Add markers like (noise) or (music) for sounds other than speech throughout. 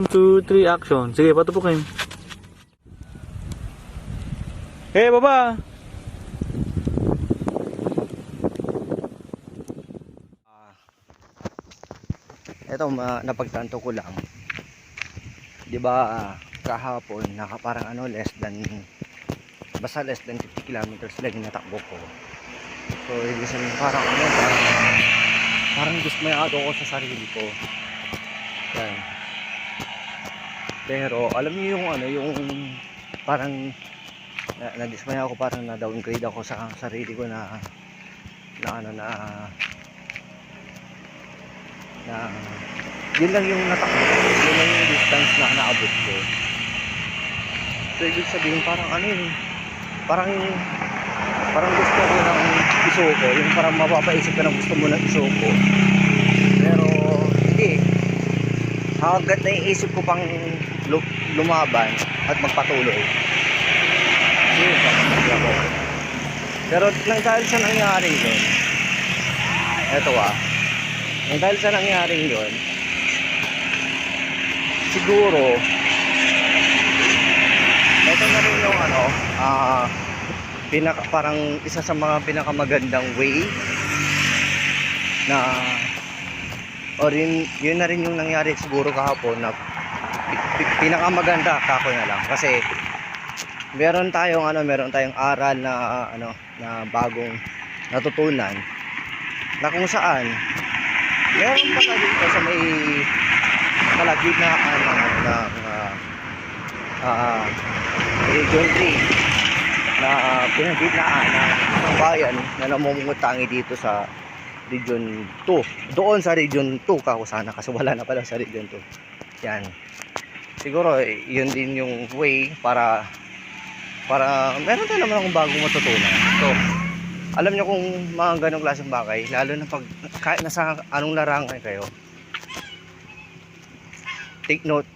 2, 3, action. Sige, patupukin. Hey, baba! Ito, ma- napagtanto ko lang. 'Di ba ah, kahapon naka parang ano less than basta less than 50 kilometers lang natakbo ko. So, ibig sabihin parang ano, parang parang dismayado ako sa sarili ko. Yan. Pero alam niyo yung ano, yung parang na, na-dismaya ako parang na downgrade ako sa sarili ko na na ano na na yun lang yung natakbo. Yun lang yung distance na naabot ko. So, ibig sabihin, parang ano yun, parang, parang gusto ko ng isuko, yung parang mapapaisip ka ng gusto mo ng isuko. Hanggat naiisip ko pang lu- lumaban at magpatuloy. Pero, nang dahil sa nangyari yun, eto ah, nang dahil sa nangyari yun, siguro, ito na rin yung ano, ah, pinaka, parang isa sa mga pinakamagandang way na o rin, yun na rin yung nangyari siguro kahapon na pi- pi- pinakamaganda kako na lang. Kasi meron tayong ano meron tayong aral na ano na bagong natutunan na kung saan meron pala dito sa may kalagitnaan ng ano ng ah, ah, Region 3 na uh, pinagitnaan ng isang bayan na namumutangi dito sa Region 2 doon sa Region 2 kako sana kasi wala na pala sa Region 2 yan. Siguro yun din yung way para para meron tayo naman akong bagong matutunan. So alam nyo kung mga ganong klaseng bagay lalo na pag kahit nasa anong larangan kayo take note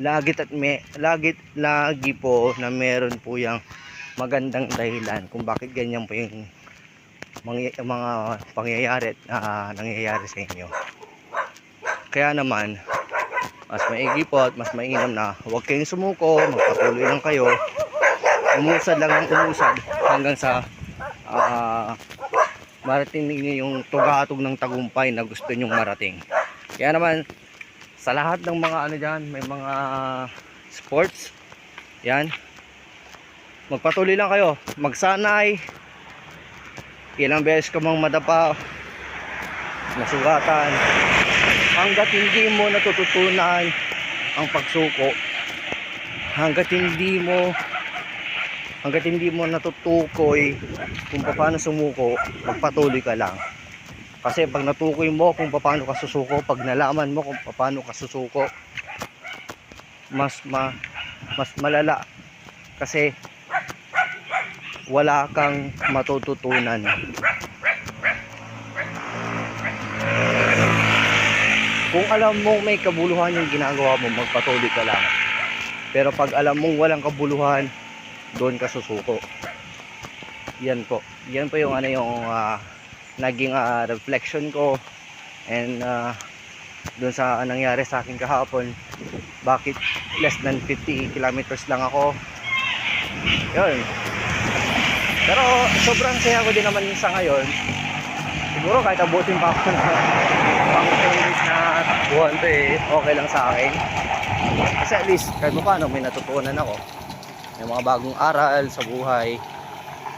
lagit at me lagit lagi po na meron po yung magandang dahilan kung bakit ganyan po yung mga, mga pangyayari at ah, nangyayari sa inyo kaya naman mas maigi po at mas mainam na huwag kayong sumuko magpatuloy lang kayo umusad lang ang umusad hanggang sa ah, marating ninyo yung tugatog ng tagumpay na gusto nyong marating kaya naman sa lahat ng mga ano dyan, may mga sports. Yan. Magpatuloy lang kayo. Magsanay. Ilang beses ka mang madapa. Nasugatan. Hanggat hindi mo natututunan ang pagsuko. Hanggat hindi mo hanggat hindi mo natutukoy kung paano sumuko, magpatuloy ka lang. Kasi pag natukoy mo kung paano ka susuko, pag nalaman mo kung paano ka susuko, mas ma mas malala kasi wala kang matututunan. Kung alam mong may kabuluhan yung ginagawa mo, magpatuloy ka lang. Pero pag alam mong walang kabuluhan, doon ka susuko. Yan po. Yan po yung ano yung ah, naging ah, reflection ko and uh, doon sa nangyari sa akin kahapon bakit less than 50 kilometers lang ako yun pero sobrang saya ko din naman sa ngayon. Siguro kahit abutin pa ako na pang minutes na takbuhan to eh okay lang sa akin. Kasi at least kahit paano may natutunan ako. May mga bagong aral sa buhay.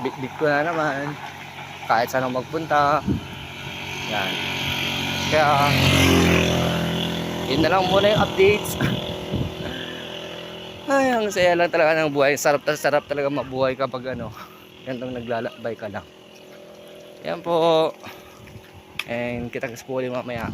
Bit-bit ko na naman. Kahit saan ako magpunta. Yan. Kaya yun na lang muna yung updates. (laughs) Ay ang saya lang talaga ng buhay. Sarap na sarap talaga mabuhay kapag ano gandang naglalakbay ka lang yan po. And kita po ulit mamaya